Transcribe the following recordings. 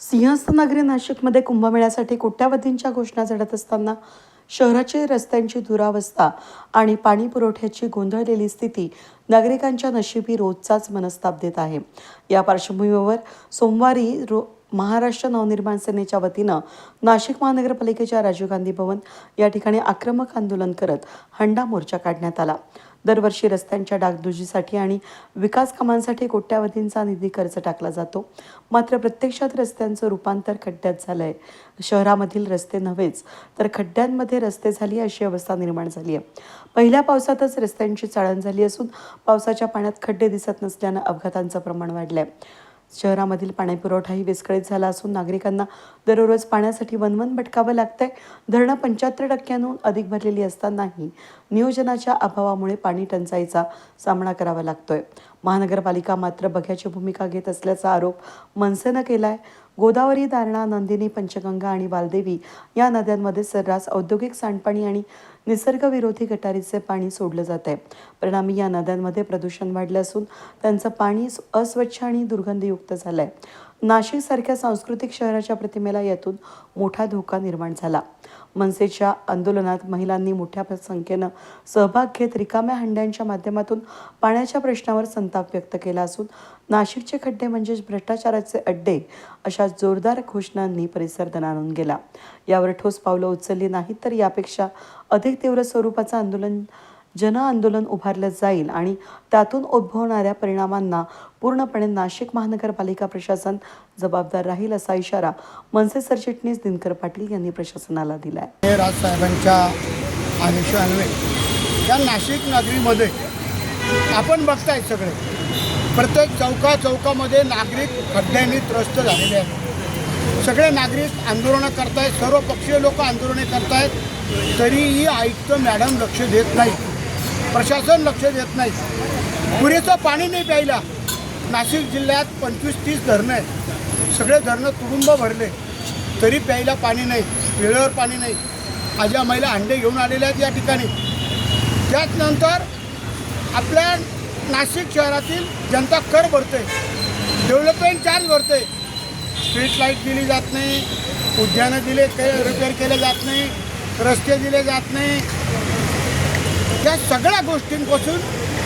सिंहस्थ नगरी नाशिकमध्ये कुंभमेळ्यासाठी कोट्यावधींच्या घोषणा झडत असताना शहराची रस्त्यांची दुरावस्था आणि पाणी पुरवठ्याची गोंधळलेली स्थिती नागरिकांच्या नशिबी रोजचाच मनस्ताप देत आहे. या पार्श्वभूमीवर सोमवारी रो महाराष्ट्र नवनिर्माण सेनेच्या वतीनं नाशिक महानगरपालिकेच्या राजीव गांधी भवन या ठिकाणी आक्रमक आंदोलन करत हंडा मोर्चा काढण्यात आला. दरवर्षी रस्त्यांच्या डागडुजीसाठी आणि विकास कामांसाठी कोट्यावधींचा निधी खर्च टाकला जातो. मात्र प्रत्यक्षात रस्त्यांचं रूपांतर खड्ड्यात झालं आहे शहरामधील रस्ते नव्हेच तर खड्ड्यांमध्ये रस्ते झाली अशी अवस्था निर्माण झाली आहे. पहिल्या पावसातच रस्त्यांची चाळण झाली असून पावसाच्या पाण्यात खड्डे दिसत नसल्यानं अपघातांचं प्रमाण वाढलं आहे शहरामधील पाणीपुरवठाही विस्कळीत झाला असून नागरिकांना दररोज पाण्यासाठी वनवन भटकावं लागतंय. धरणं पंच्याहत्तर टक्क्यांहून अधिक भरलेली असतानाही नियोजनाच्या अभावामुळे पाणी टंचाईचा सामना करावा लागतोय. महानगरपालिका मात्र बघ्याची भूमिका घेत असल्याचा आरोप मनसेनं केलाय. गोदावरी दारणा नंदिनी पंचगंगा आणि वालदेवी या नद्यांमध्ये सर्रास औद्योगिक सांडपाणी आणि निसर्गविरोधी गटारीचे पाणी सोडलं जात आहे. परिणामी या नद्यांमध्ये प्रदूषण वाढलं असून त्यांचं पाणी अस्वच्छ आणि दुर्गंधयुक्त झालं आहे नाशिकसारख्या सांस्कृतिक शहराच्या प्रतिमेला यातून मोठा धोका निर्माण झाला. मनसेच्या आंदोलनात महिलांनी मोठ्या संख्येनं सहभाग घेत रिकाम्या हंड्यांच्या माध्यमातून पाण्याच्या प्रश्नावर संताप व्यक्त केला असून नाशिकचे खड्डे म्हणजेच भ्रष्टाचाराचे अड्डे अशा जोरदार घोषणांनी परिसर दणाणून गेला. यावर ठोस पावलं उचलली नाहीत तर यापेक्षा अधिक तीव्र स्वरूपाचं आंदोलन जन आंदोलन उभारलं जाईल आणि त्यातून उद्भवणाऱ्या परिणामांना पूर्णपणे नाशिक महानगरपालिका प्रशासन जबाबदार राहील असा इशारा मनसे सरचिटणीस दिनकर पाटील यांनी प्रशासनाला दिला आहे राजसाहेबांच्या आदेशान्वये या नाशिक नगरीमध्ये आपण बघताय सगळे प्रत्येक चौका चौकामध्ये नागरिक खड्ड्यांनी त्रस्त झालेले आहेत. सगळे नागरिक आंदोलनं करतायत सर्व पक्षीय लोक आंदोलने करतायत तरीही आयुक्त मॅडम लक्ष देत नाही प्रशासन लक्ष देत नाही. पुरेचं पाणी नाही प्यायला. नाशिक जिल्ह्यात पंचवीस तीस धरणं आहेत. सगळे धरणं तुडुंब भरले. तरी प्यायला पाणी नाही वेळेवर पाणी नाही. आज महिला अंडे घेऊन आलेल्या आहेत या ठिकाणी. त्याचनंतर आपल्या नाशिक शहरातील जनता कर भरते डेव्हलपमेंट चार्ज भरते. स्ट्रीट लाइट दिली जात नाही उद्यानं दिले रिपेअर केले जात नाही रस्ते दिले जात नाही. त्या सगळ्या गोष्टींपासून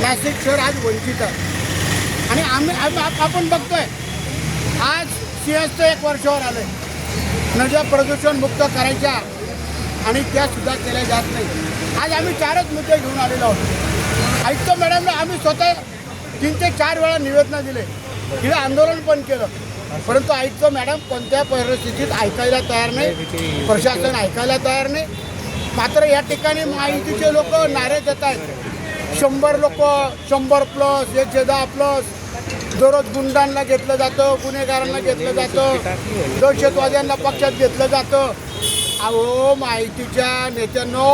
नाशिक शहर आज वंचित आहे. आणि आम्ही आपण बघतोय आज सिंहस्थ एक वर्षावर आलं नद्या प्रदूषण मुक्त करायच्या आणि त्या सुद्धा केल्या जात नाही. आज आम्ही चारच मुद्दे घेऊन आलेलो आहोत. ऐकतो मॅडम आम्ही स्वतः तीन ते चार वेळा निवेदनं दिले. तिला आंदोलन पण केलं. परंतु ऐकतो मॅडम कोणत्या परिस्थितीत ऐकायला तयार नाही प्रशासन ऐकायला तयार नाही मात्र या ठिकाणी माहितीचे लोक नारे देत आहेत. शंभर लोक शंभर प्लस एकशे दहा प्लस दररोज गुंडांना घेतलं जातं गुन्हेगारांना घेतलं जातं दहशतवाद्यांना पक्षात घेतलं जातं. अहो माहितीच्या नेत्यांनो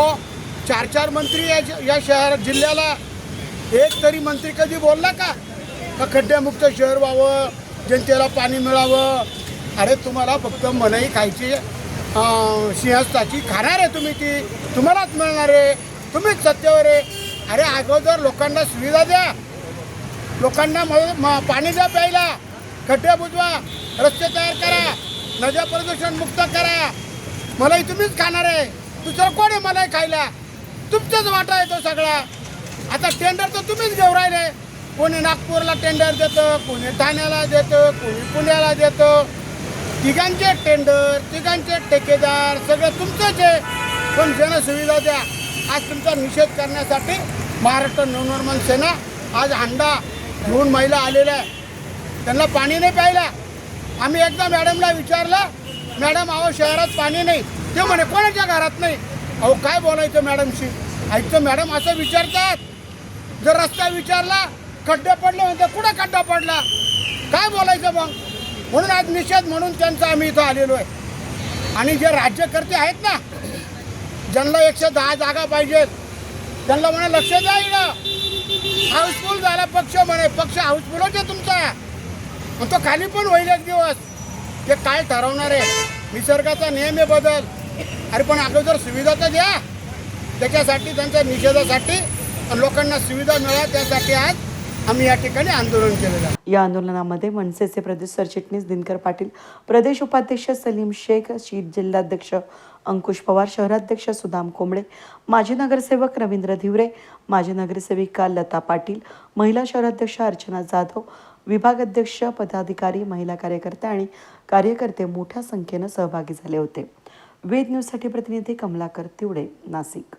चार चार मंत्री या या शहर जिल्ह्याला एक तरी मंत्री कधी बोलला का? खड्ड्यामुक्त शहर व्हावं जनतेला पाणी मिळावं? अरे तुम्हाला फक्त मनाई खायची सिंहस्थाची खाणार आहे तुम्ही ती. तुम्हालाच मिळणार आहे. तुम्हीच सत्तेवर आहे. अरे अगोदर लोकांना सुविधा द्या. लोकांना म- पाणी द्या प्यायला. खड्डे बुजवा. रस्ते तयार करा. नद्या प्रदूषण मुक्त करा. मलाही तुम्हीच खाणार आहे. दुसरं कोण आहे मलाही खायला? तुमचाच वाटा येतो सगळा. आता टेंडर तर तुम्हीच घेऊ राहिले. कोणी नागपूरला टेंडर देतं कोणी ठाण्याला देतं कोणी पुण्याला देतं. तिघांचे टेंडर तिघांचे ठेकेदार सगळं तुमचंच आहे. पण जनसुविधा द्या. आज तुमचा निषेध करण्यासाठी महाराष्ट्र नवनिर्माण सेना आज हंडा घेऊन महिला आलेल्या आहे. त्यांना पाणी नाही प्यायला. आम्ही एकदा मॅडमला विचारलं मॅडम अहो शहरात पाणी नाही. ते म्हणे कोणाच्या घरात नाही? अहो काय बोलायचं मॅडमशी? ऐकतं मॅडम असं विचारतात. जर रस्ता विचारला खड्डे पडले म्हणते कुठं खड्डा पडला? काय बोलायचं मग? म्हणून आज निषेध म्हणून त्यांचा आम्ही इथं आलेलो आहे. आणि जे राज्यकर्ते आहेत ना ज्यांना एकशे दहा जागा पाहिजेत त्यांना म्हणा लक्ष द्या इकडं हाऊसफुल झाला पक्ष म्हणे पक्ष हाऊसफुलच आहे तुमचा. मग तो खाली पण होईल एक दिवस. ते काय ठरवणार आहे? निसर्गाचा नियम आहे बदल. अरे पण अगोदर सुविधा तर द्या. त्याच्यासाठी त्यांच्या निषेधासाठी लोकांना सुविधा मिळा त्यासाठी आज. आम्ही या ठिकाणी आंदोलन केलेलं आहे. या आंदोलनामध्ये मनसेचे प्रदेश सरचिटणीस दिनकर पाटील प्रदेश उपाध्यक्ष सलीम शेख शीत जिल्हाध्यक्ष अंकुश पवार शहराध्यक्ष सुदाम कोंबडे माजी नगरसेवक रवींद्र धिवरे माजी नगरसेविका लता पाटील महिला शहराध्यक्ष अर्चना जाधव विभागाध्यक्ष पदाधिकारी महिला कार्यकर्ते आणि कार्यकर्ते मोठ्या संख्येनं सहभागी झाले होते. वेद न्यूजसाठी प्रतिनिधी कमलाकर तिवडे नाशिक.